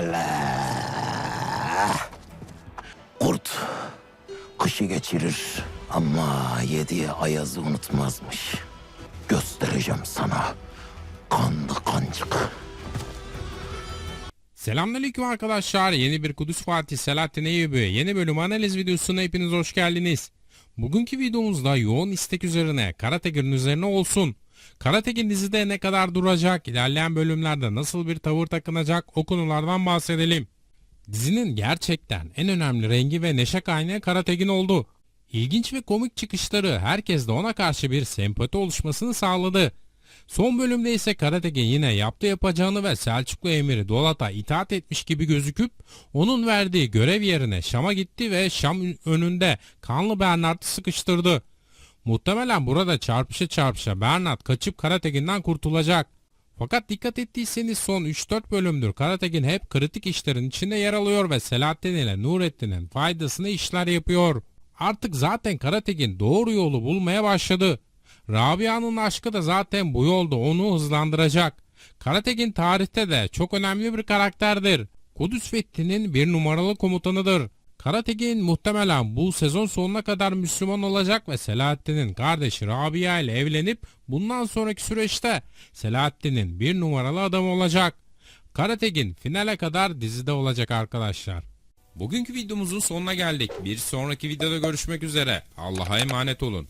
hele. Kurt kışı geçirir ama yediği ayazı unutmazmış. Göstereceğim sana kanlı kancık. Selamünaleyküm arkadaşlar. Yeni bir Kudüs Fatih Selahattin Eyyubi yeni bölüm analiz videosuna hepiniz hoş geldiniz. Bugünkü videomuzda yoğun istek üzerine Karategir'in üzerine olsun. Karategin dizide ne kadar duracak, ilerleyen bölümlerde nasıl bir tavır takınacak o konulardan bahsedelim. Dizinin gerçekten en önemli rengi ve neşe kaynağı Karategin oldu. İlginç ve komik çıkışları herkes de ona karşı bir sempati oluşmasını sağladı. Son bölümde ise Karategin yine yaptı yapacağını ve Selçuklu emiri Dolat'a itaat etmiş gibi gözüküp onun verdiği görev yerine Şam'a gitti ve Şam önünde kanlı Bernard'ı sıkıştırdı. Muhtemelen burada çarpışa çarpışa Bernard kaçıp Karategin'den kurtulacak. Fakat dikkat ettiyseniz son 3-4 bölümdür Karategin hep kritik işlerin içinde yer alıyor ve Selahattin ile Nurettin'in faydasını işler yapıyor. Artık zaten Karategin doğru yolu bulmaya başladı. Rabia'nın aşkı da zaten bu yolda onu hızlandıracak. Karategin tarihte de çok önemli bir karakterdir. Kudüs Fethi'nin bir numaralı komutanıdır. Karategin muhtemelen bu sezon sonuna kadar Müslüman olacak ve Selahattin'in kardeşi Rabia ile evlenip bundan sonraki süreçte Selahattin'in bir numaralı adamı olacak. Karategin finale kadar dizide olacak arkadaşlar. Bugünkü videomuzun sonuna geldik. Bir sonraki videoda görüşmek üzere. Allah'a emanet olun.